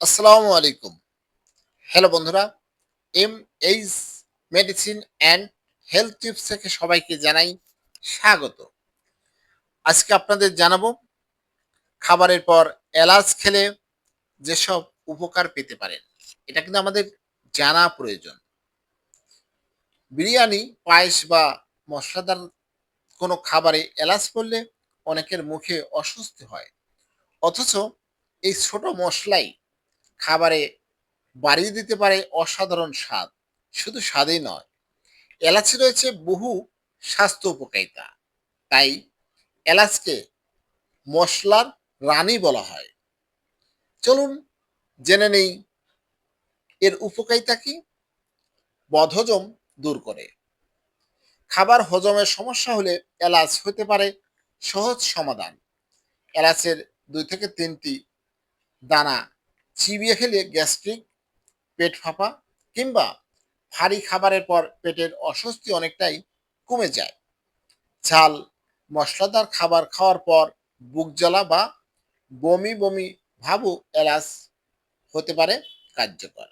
আসসালামু আলাইকুম। হ্যালো বন্ধুরা M H medicine and health tips থেকে সবাইকে জানাই স্বাগত। আজকে আপনাদের জানাব, খাবারের পর এলাচ খেলে যেসব উপকার পেতে পারেন, এটা কিন্তু আমাদের জানা প্রয়োজন। বিরিয়ানি, পায়েস বা মশলাদার কোনো খাবারে এলাচ পড়লে অনেকের মুখে অস্বস্তি হয়। অথচ এই ছোট মশলাই খাবারে বাড়িয়ে দিতে পারে অসাধারণ স্বাদ। শুধু স্বাদই নয়, এলাচে রয়েছে বহু স্বাস্থ্য উপকারিতা। তাই এলাচকে মশলার রানী বলা হয়। চলুন জেনে নেই এর উপকারিতা কি? বদহজম দূর করে। খাবার হজমের সমস্যা হলে এলাচ হতে পারে সহজ সমাধান। এলাচের দুই থেকে তিনটি দানা চিবিয়ে খেলে গ্যাস্ট্রিক, পেট ফাঁপা কিংবা ভারী খাবারের পর পেটের অস্বস্তি অনেকটাই কমে যায়। ঝাল, মশলাদার খাবার খাওয়ার পর বুক জ্বালা বা বমি বমি ভাবু এলাচ হতে পারে কার্যকর।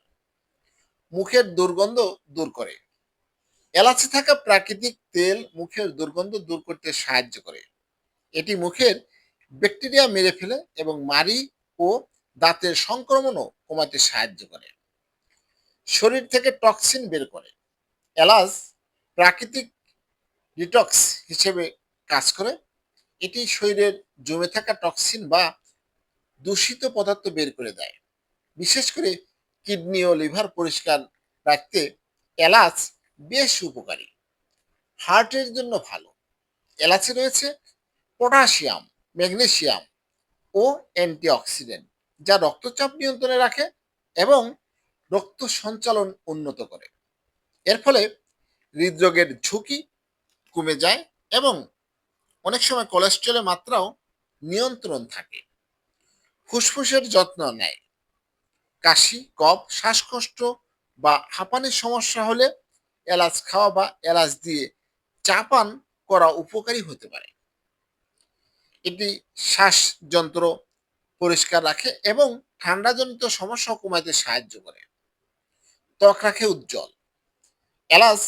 মুখের দুর্গন্ধ দূর করে। এলাচে থাকা প্রাকৃতিক তেল মুখের দুর্গন্ধ দূর করতে সাহায্য করে। এটি মুখের ব্যাকটেরিয়া মেরে ফেলে এবং মারি ও দাঁতের সংক্রমণও কমাতে সাহায্য করে। শরীর থেকে টক্সিন বের করে। এলাচ প্রাকৃতিক ডিটক্স হিসেবে কাজ করে। এটি শরীরের জমে থাকা টক্সিন বা দূষিত পদার্থ বের করে দেয়। বিশেষ করে কিডনি ও লিভার পরিষ্কার রাখতে এলাচ বেশ উপকারী। হার্টের জন্য ভালো। এলাচে রয়েছে পটাশিয়াম ম্যাগনেসিয়াম ও অ্যান্টিঅক্সিডেন্ট। যা রক্তচাপ নিয়ন্ত্রণে রাখে এবং রক্ত সঞ্চালন উন্নত করে। এর ফলে হৃদরোগের ঝুঁকি কমে যায় এবং অনেক সময় কোলেস্ট্রলের মাত্রাও নিয়ন্ত্রণ থাকে। ফুসফুসের যত্ন নেয়। কাশি, কফ, শ্বাসকষ্ট বা হাঁপানির সমস্যা হলে এলাচ খাওয়া বা এলাচ দিয়ে চা পান করা উপকারী হতে পারে। এটি শ্বাসযন্ত্র পরিষ্কার রাখে এবং ঠান্ডাজনিত সমস্যা কমাতে সাহায্য করে। ত্বক রাখে উজ্জ্বল। এলাচ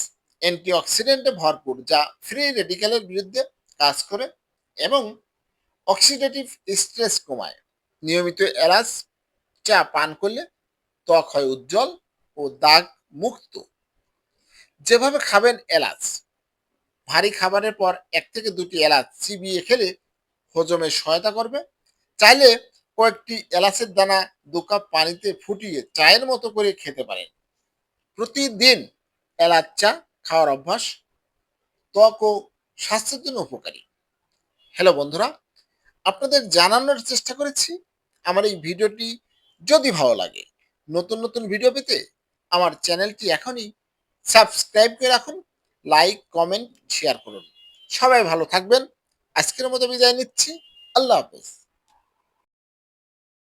অ্যান্টিঅক্সিডেন্টে ভরপুর, যা ফ্রি রেডিক্যালের বিরুদ্ধে কাজ করে এবং অক্সিডেটিভ স্ট্রেস কমায়। নিয়মিত এলাচ চা পান করলে ত্বক হয় উজ্জ্বল ও দাগ মুক্ত। যেভাবে খাবেন এলাচ, ভারী খাবারের পর এক থেকে দুটি এলাচ চিবিয়ে খেলে হজমে সহায়তা করবে। চাইলে কয়েকটি এলাচের দানা দু কাপ পানিতে ফুটিয়ে চায়ের মতো করে খেতে পারেন। প্রতিদিন এলাচ চা খাওয়ার অভ্যাস ত্বক ও স্বাস্থ্যের জন্য উপকারী। হ্যালো বন্ধুরা, আপনাদের জানানোর চেষ্টা করেছি আমার এই ভিডিওটি যদি ভালো লাগে। নতুন নতুন ভিডিও পেতে আমার চ্যানেলটি এখনই সাবস্ক্রাইব করে রাখুন, লাইক, কমেন্ট, শেয়ার করুন। সবাই ভালো থাকবেন। আজকের মতো বিদায় নিচ্ছি। আল্লাহ হাফেজ।